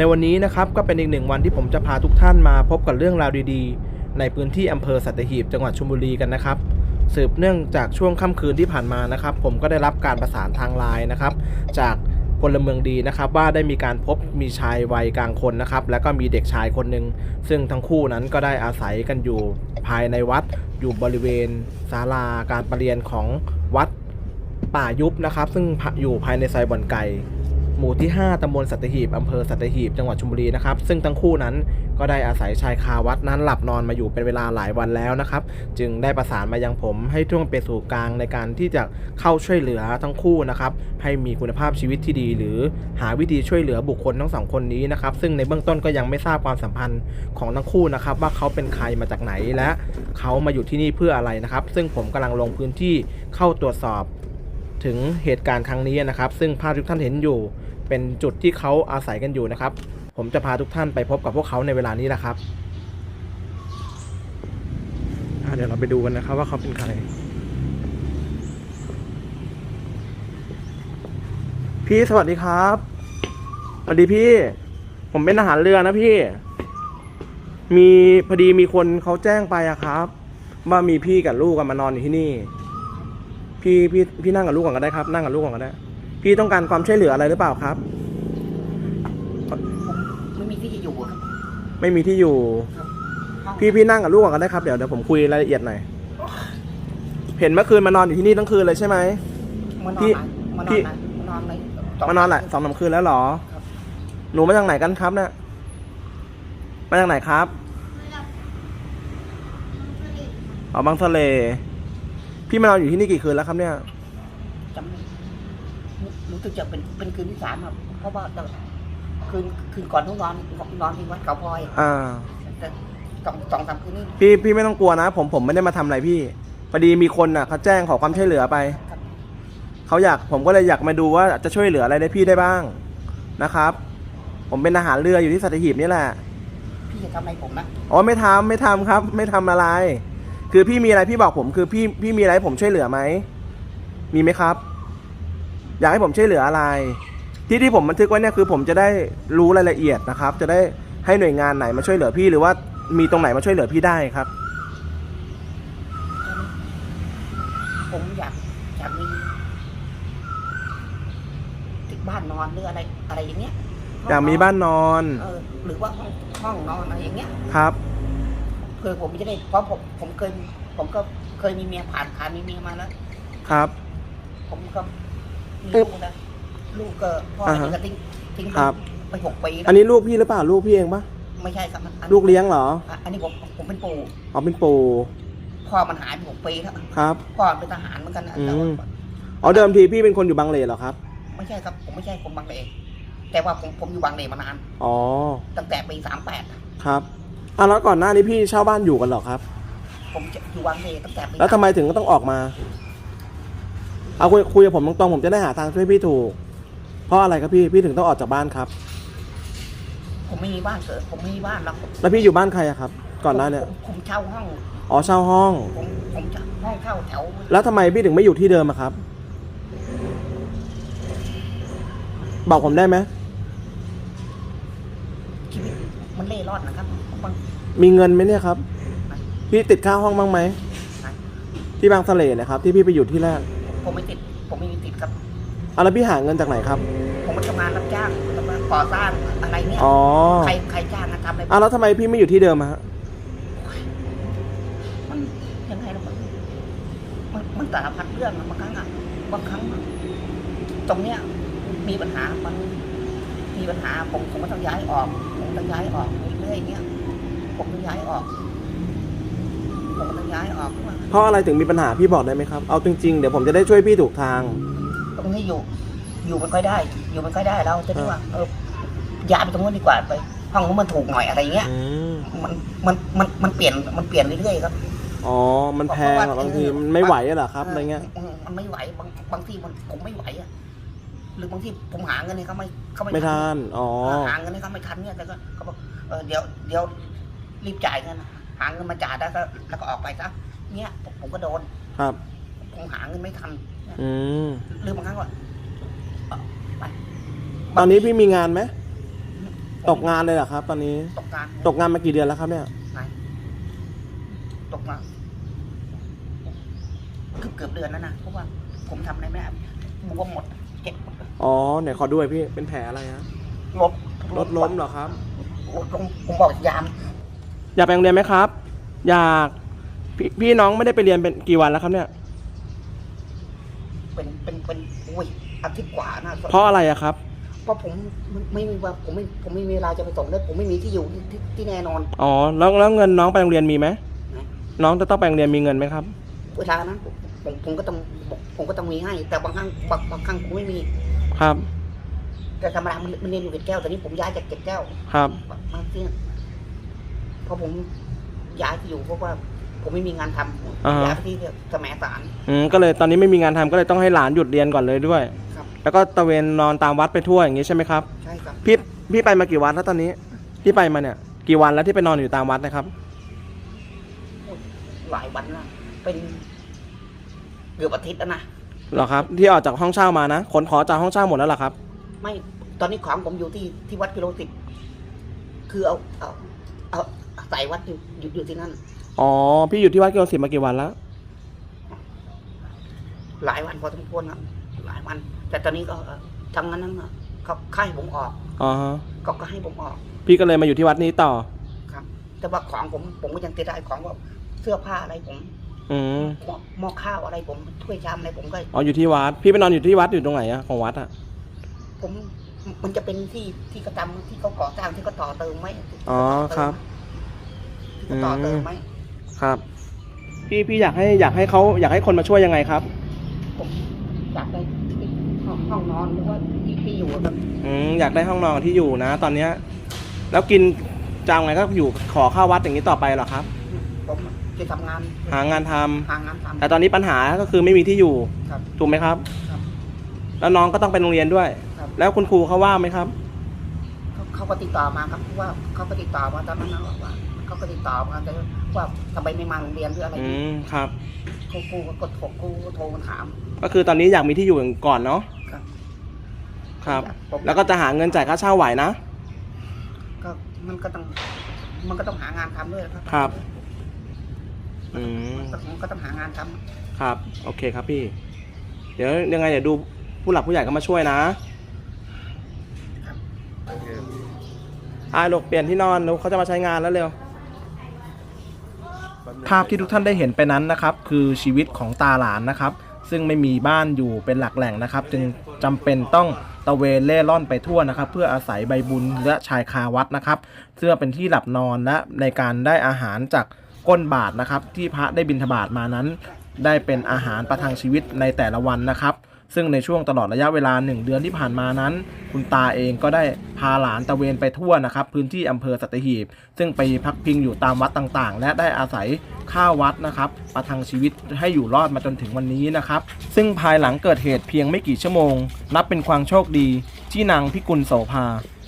ในวันนี้นะครับก็เป็นอีกหนึ่งวันที่ผมจะพาทุกท่านมาพบกับเรื่องราวดีๆ ในพื้นที่อำเภอสัตหีบจังหวัดชลบุรีกันนะครับ สืบเนื่องจากช่วงค่ำคืนที่ผ่านมานะครับ ผมก็ได้รับการประสานทางไลน์นะครับ จากพลเมืองดีนะครับว่าได้มีการพบมีชายวัยกลางคนนะครับ แล้วก็มีเด็กชายคนหนึ่งซึ่งทั้งคู่นั้นก็ได้อาศัยกันอยู่ภายในวัดอยู่บริเวณศาลาการประเรียนของวัดป่ายุบนะครับ ซึ่งอยู่ภายในซอยบ่อนไก่ หมู่ที่ 5 ตำบลสัตหีบ อำเภอสัตหีบ จังหวัดชลบุรีนะครับ ซึ่งทั้งคู่นั้นก็ได้อาศัยชายคาวัดนั้นหลับนอนมาอยู่เป็นเวลาหลายวันแล้วนะครับ จึงได้ประสานมายังผมให้ท่วงเป็นสู่กลางในการที่จะเข้าช่วยเหลือทั้งคู่นะครับ ให้มีคุณภาพชีวิตที่ดี หรือหาวิธีช่วยเหลือบุคคลทั้งสองคนนี้นะครับ ซึ่งในเบื้องต้นก็ยังไม่ทราบความสัมพันธ์ของทั้งคู่นะครับ ว่าเขาเป็นใครมาจากไหนและเขามาอยู่ที่นี่เพื่ออะไรนะครับ ซึ่งผมกำลังลงพื้นที่เข้าตรวจสอบถึงเหตุการณ์ครั้งนี้นะครับ ซึ่งภาพที่ทุกท่านเห็นอยู่ เป็นจุดที่เขาอาศัยกันอยู่นะครับ ผมจะพาทุกท่านไปพบกับพวกเขาในเวลานี้แหละครับเดี๋ยวเราไปดูกันนะครับว่าเขาเป็นใคร พี่สวัสดีครับสวัสดีพี่ ผมเป็นทหารเรือนะพี่ มีพอดีมีคนเขาแจ้งไปอะครับ ว่ามีพี่กับลูกกันมานอนอยู่ที่นี่ พี่พี่พี่นั่งกับลูกก่อนก็ได้ครับ นั่งกับลูกก่อนก็ได้ พี่ต้องการความช่วยเหลืออะไรหรือเปล่าครับไม่มีที่จะอยู่อะครับ ไม่มีที่อยู่ห้องพี่พี่นั่งกับลูกก่อนก็ได้ครับเดี๋ยวเดี๋ยวผมคุยรายละเอียดหน่อยเห็นเมื่อคืนมานอนอยู่ที่นี่ทั้งคืนเลยใช่ไหม มานอนพี่ไหนมานอพี่นไหนมานอนไหนมานอนแหละสองสามคืนแล้วเหรอ ครับหนูมาจากไหนกันครับเนี่ยมาจากไหนครับอ๋อบางทะเล พี่มานอนอยู่ที่นี่กี่คืนแล้วครับเนี่ยจำไม่ รู้สึกจะเป็นเป็นคืนที่สามครับเพราะว่าแต่คืนคืนก่อนต้องนอนนอนที่วัดเขาพลอยอ่า แต่สองสองสามคืนนี้พี่พี่ไม่ต้องกลัวนะ ผมผมไม่ได้มาทำอะไรพี่พอดีมีคนอะเขาแจ้งขอความช่วยเหลือไป ครับเขาอยากผมก็เลยอยากมาดูว่าจะช่วยเหลืออะไรได้พี่ได้บ้างนะครับ ผมเป็นทหารเรืออยู่ที่สัตหีบนี่แหละพี่จะทำอะไรผมนะอ๋อไม่ทำไม่ทำครับ ไม่ทำอะไร คือพี่มีอะไรพี่บอกผมคือพี่พี่มีอะไรให้ผมช่วยเหลือไหมมีไหมครับ อยากให้ผมช่วยเหลืออะไร ที่ที่ผมบันทึกไว้เนี่ยคือผมจะได้รู้รายละเอียดนะครับ จะได้ให้หน่วยงานไหนมาช่วยเหลือพี่หรือว่ามีตรงไหนมาช่วยเหลือพี่ได้ครับ ผมอยากอยากมีที่บ้านนอนหรืออะไรอะไรอย่างเงี้ยอยากมีบ้านนอนเออหรือว่าห้องห้องนอนอะไรอย่างเงี้ยครับเพื่อผมจะได้เพราะผมผมเคยผมก็เคยมีเมียผ่านผ่านมีเมียมาแล้วครับ ผมก็ มีลูกนะลูกก็พ่ออ่าอันฮะนี้ก็ทิ้งทิ้งครับ ไปหกปีแล้วอันนี้ลูกพี่หรือเปล่าลูกพี่เองปะไม่ใช่ครับอันลูกเลี้ยงเหรออะอันนี้ผมผมเป็นปู่อ๋อเป็นปู่พ่อมันหายไปหกปีแล้วครับ พ่อเป็นทหารเหมือนกันนะอืมแต่ว่าอ๋อเดิมทีพี่เป็นคนอยู่บางเลนเหรอครับไม่ใช่ครับ ผมไม่ใช่คนบางเลแต่ว่าผมผมอยู่บางเลมานาน อ๋อตั้งแต่ปีสามแปดครับอะแล้วก่อนหน้านี้พี่เช่าบ้านอยู่กันเหรอครับ ผมจะอยู่บางเลตั้งแต่ปีแล้วทำไมถึงต้องออกมา เอาคุยคุยกับผมตรงๆผมจะได้หาทางช่วยพี่ถูก เพราะอะไรครับพี่พี่ถึงต้องออกจากบ้านครับ ผมไม่มีบ้านเกิดผมไม่มีบ้านแล้วแล้วพี่อยู่บ้านใครอะครับ ก่อนหน้าเนี่ยผมผมเช่าห้อง อ๋อเช่าห้อง ผมผมจะห้องเช่าแถวแล้วทำไมพี่ถึงไม่อยู่ที่เดิมอะครับบอกผมได้ไหมชีวิตมันเล่ร่อนนะครับบางมีเงินไหมเนี่ยครับ พี่ติดค่าห้องบ้างไหมที่บางทะเลนะครับ ที่พี่ไปอยู่ที่แรก ผมไม่ติด ผมไม่มีติดครับเอาแล้วพี่หาเงินจากไหนครับ ผมมาทำงานรับจ้างทำงานก่อสร้างอะไรเนี่ยอ๋อใครใครจ้างนะทำอะไรอะแล้วทำไมพี่ไม่อยู่ที่เดิมอะฮะมันยังไงล่ะมันมันมันสารพัดเรื่องอะบางครั้งอะบางครั้งอะตรงเนี้ยมีปัญหามันมีปัญหาผมผมก็ต้องย้ายออก ผมต้องย้ายออกเรื่อยๆเนี้ยผมต้องย้ายออก ผมก็ต้องย้ายออกเพราะว่าเพราะอะไรถึงมีปัญหาพี่บอกได้ไหมครับ เอาจริงๆ เดี๋ยวผมจะได้ช่วยพี่ถูกทาง ตรงนี้อยู่ อยู่ไม่ค่อยได้ อยู่ไม่ค่อยได้เราจะได้ว่าเออย้ายไปตรงนู้นดีกว่าไป ห้องนู้นมันถูกหน่อยอะไรเงี้ย อืมมันมันมันมันเปลี่ยนมันเปลี่ยนเรื่อยๆครับ อ๋อ มันแพงอะบางทีมันไม่ไหวอะเหรอครับอะไรเงี้ย มมันไม่ไหวบางบางทีมันผมไม่ไหวอะหรือบางทีผมหาเงินให้เขาไม่เขาไม่ไม่ทัน อ๋อ หาเงินให้เขาไม่ทันเนี่ยแต่ก็เขาบอกเออเดี๋ยวเดี๋ยวรีบจ่ายเงิน หาเงินมาจ่ายแล้วก็แล้วก็ออกไปซะเนี่ยผมผมก็โดนครับผมหาเงินไม่ทันอืมหรือบางครั้งก็เอ่อไปตอนนี้พี่มีงานไหมตกงานเลยเหรอครับ ตอนนี้ ตกงานตกงานมากี่เดือนแล้วครับเนี่ยไหนตกมาเกือบเกือบเดือนแล้วนะเพราะว่าผมทำอะไรไม่ได้บวมหมดเจ็บหมดเลยอ๋อไหนขอด้วยพี่เป็นแผลอะไรฮะรถรถล้มเหรอครับ รถล้มผมบอกยาม อยากไปโรงเรียนไหมครับ อยากพี่พี่น้องไม่ได้ไปเรียนเป็นกี่วันแล้วครับเนี่ย เป็นเป็นเป็นอุ้ยอาทิตย์กว่านะเพราะอะไรอะครับ เพราะผมไม่ไม่มีว่าผมไม่ผมไม่มีเวลาจะไปส่งแล้วผมไม่มีที่อยู่ที่ที่ที่แน่นอน อ๋อแล้วแล้วเงินน้องไปโรงเรียนมีไหมนะน้องจะต้องไปโรงเรียนมีเงินไหมครับเวลานั้นผมผมผมก็ต้องผมก็ต้องมีให้ แต่บางครั้งบางบางครั้งผมไม่มีครับ แต่ธรรมดามันมันเรียนอยู่เกร็ดแก้วแต่นี้ผมย้ายจากเกร็ดแก้วครับมาที่เนี่ยเพ ราะผมย้ายที่อยู่เพราะว่าผมไม่มีงานทอ่าำฮะย้ายไปที่สมัยสาร อืมก็เลยตอนนี้ไม่มีงานทำก็เลยต้องให้หลานหยุดเรียนก่อนเลยด้วย ครับ แล้วก็ตะเวนนอนตามวัดไปทั่วอย่างนี้ใช่ไหมครับ ใช่ครับ พี่พี่ไปมากี่วันแล้วตอนนี้ที่ไปมาเนี่ย กี่วันแล้วที่ไปนอนอยู่ตามวัดนะครับ หลายวันแล้วเป็นเกือบอาทิตย์แล้วนะเหรอครับ ที่ออกจากห้องเช่ามานะขนขอจากห้องเช่าหมดแล้วเหรอครับ ไม่ตอนนี้ของผมอยู่ที่ที่วัดกิโลสิบคือเอาเอาเอา ใส่วัดอยู่อยู่อยู่ที่นั่น อ๋อ พี่อยู่ที่วัดกิโลสิบมากี่วันแล้ว หลายวันพอสมควรครับหลายวัน แต่ตอนนี้ก็เอ่อทางนั้นนั้นน่ะเขาค่ายผมออกอ๋อฮะก็ก็ให้ผมออกพี่ก็เลยมาอยู่ที่วัดนี้ต่อ ครับ แต่ว่าของผมผมก็ยังติดได้ของว่าเสื้อผ้าอะไรผมอืมหม้อหม้อข้าวอะไรผมถ้วยชามอะไรผมก็ อ๋ออยู่ที่วัด พี่ไปนอนอยู่ที่วัดอยู่ตรงไหนอะของวัดอะผมมันจะเป็นที่ที่กระทำที่เขาก่อสร้างที่เขาต่อเติมไหมอ๋อครับ ที่เขาต่อเติมไหมครับ พี่พี่อยากให้อยากให้เขาอยากให้คนมาช่วยยังไงครับผมอยากได้ที่ห้องห้องนอนหรือว่าที่ที่อยู่แบบอืมอยากได้ห้องนอนที่อยู่นะ ตอนเนี้ย แล้วกินจะเอาไงก็อยู่ขอเข้าวัดอย่างนี้ต่อไปเหรอครับ ผมจะทำงานหางานทำหางานทำแต่ตอนนี้ปัญหาก็คือไม่มีที่อยู่ ครับ ถูกไหมครับ ครับ แล้วน้องก็ต้องไปโรงเรียนด้วย ครับ แล้วคุณครูเขาว่าไหมครับ เขาเขาก็ติดต่อมาครับว่าเขาก็ติดต่อมาตอนนั้นนะว่า เขาก็ติดต่อมาแต่ว่าทำไมไม่มาโรงเรียนหรืออะไรอืมครับ ครูครูก็กดโทรครูก็โทรมาถามก็คือตอนนี้อยากมีที่อยู่ก่อนเนาะครับครับผมแล้วก็จะหาเงินจ่ายค่าเช่าไหวนะ ก็มันก็ต้อง มันก็ต้องหางานทำด้วยนะครับครับ อืมมันก็ต้องหางานทำครับ โอเคครับพี่ เดี๋ยวยังไงเดี๋ยวดูผู้หลักผู้ใหญ่ก็มาช่วยนะอ่าลูกเปลี่ยนที่นอนลูกเขาจะมาใช้งานแล้วเร็ว ภาพที่ทุกท่านได้เห็นไปนั้นนะครับ คือชีวิตของตาหลานนะครับ ซึ่งไม่มีบ้านอยู่เป็นหลักแหล่งนะครับ จึงจำเป็นต้องตะเวนเล่ร่อนไปทั่วนะครับ เพื่ออาศัยใบบุญและชายคาวัดนะครับเพื่อเป็นที่หลับนอนและในการได้อาหารจากก้นบาทนะครับ ที่พระได้บิณฑบาตมานั้น ได้เป็นอาหารประทังชีวิตในแต่ละวันนะครับ ซึ่งในช่วงตลอดระยะเวลา 1 เดือนที่ผ่านมานั้น คุณตาเองก็ได้พาหลานตะเวนไปทั่วนะครับพื้นที่อำเภอสัตหีบ ซึ่งไปพักพิงอยู่ตามวัดต่างๆ และได้อาศัยข้าววัดนะครับประทังชีวิตให้อยู่รอดมาจนถึงวันนี้นะครับซึ่งภายหลังเกิดเหตุเพียงไม่กี่ชั่วโมง นับเป็นความโชคดี ที่นางพิกุลโสภา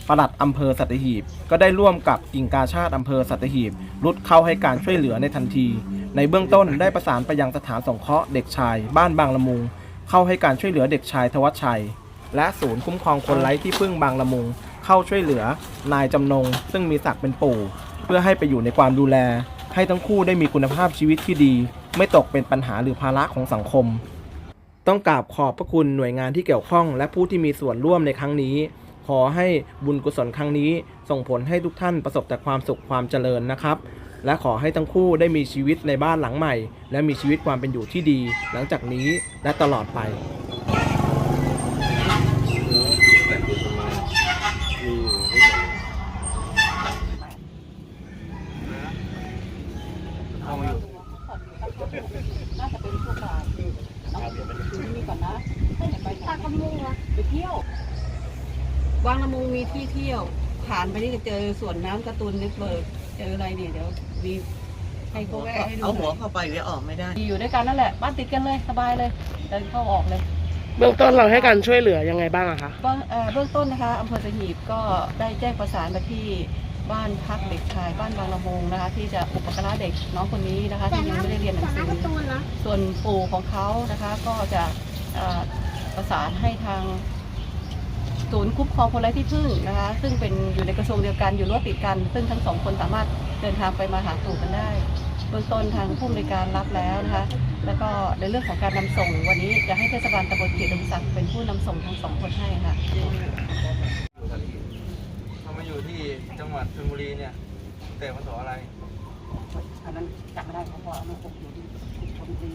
ปลัดอำเภอสัตหีบ ก็ได้ร่วมกับกิ่งกาชาติอำเภอสัตหีบ รุดเข้าให้การช่วยเหลือในทันที ในเบื้องต้นได้ประสานไปยังสถานสงเคราะห์เด็กชาย บ้านบางละมุง เข้าให้การช่วยเหลือเด็กชายธวัชชัย และศูนย์คุ้มครองคนไร้ที่พึ่งบางละมุง เข้าช่วยเหลือนายจำนง ซึ่งมีศักดิ์เป็นปู่ เพื่อให้ไปอยู่ในความดูแล ให้ทั้งคู่ได้มีคุณภาพชีวิตที่ดี ไม่ตกเป็นปัญหาหรือภาระของสังคม ต้องกราบขอบพระคุณหน่วยงานที่เกี่ยวข้อง และผู้ที่มีส่วนร่วมในครั้งนี้ ขอให้บุญกุศลครั้งนี้ ส่งผลให้ทุกท่านประสบแต่ความสุขความเจริญนะครับ และขอให้ทั้งคู่ได้มีชีวิตในบ้านหลังใหม่ และมีชีวิตความเป็นอยู่ที่ดี หลังจากนี้และตลอดไปตากระมุงไปเที่ยววางละมุงมีที่เที่ยว ผ่านไปนี่ก็เจอสวนน้ำการ์ตูนเน็ตเบิร์ จออะไรเนี่ยเดี๋ยวมีให้เขาแวะให้ดูเอาหัวหน่อยเข้าไปเดี๋ยวออกไม่ได้ อยู่ด้วยกันนั่นแหละ บ้านติดกันเลยสบายเลยเดินเข้าออกเลย เบื้องต้นเราให้การช่วยเหลือยังไงบ้างอะคะ เบื้องเอ่อเบื้องต้นนะคะอำเภอสหีบก็ได้แจ้งประสานมาที่บ้านพักเด็กชายบ้านบางละมุงนะคะ ที่จะอุปการะเด็กน้องคนนี้นะคะที่ยังไม่ได้เรียนหนังสือส่วนปู่ของเขานะคะก็จะเอ่อประสานให้ทาง ศูนย์คุ้มครองคนไร้ที่พึ่งนะคะ ซึ่งเป็นอยู่ในกระทรวงเดียวกันอยู่รั้วติดกัน ซึ่งทั้งสองคนสามารถเดินทางไปมาหาสู่กันได้เบื้องต้นทางผู้อำนวยการรับแล้วนะคะ แล้วก็ในเรื่องของการนำส่ง วันนี้จะให้เทศบาลตำบลเกียรติศักดิ์เป็นผู้นำส่งทั้งสองคนให้ค่ะเขามาอยู่ที่จังหวัดชลบุรีเนี่ยแต่พศอะไรอันนั้นจำไม่ได้เพราะว่ามันคงอยู่ที่คนจริง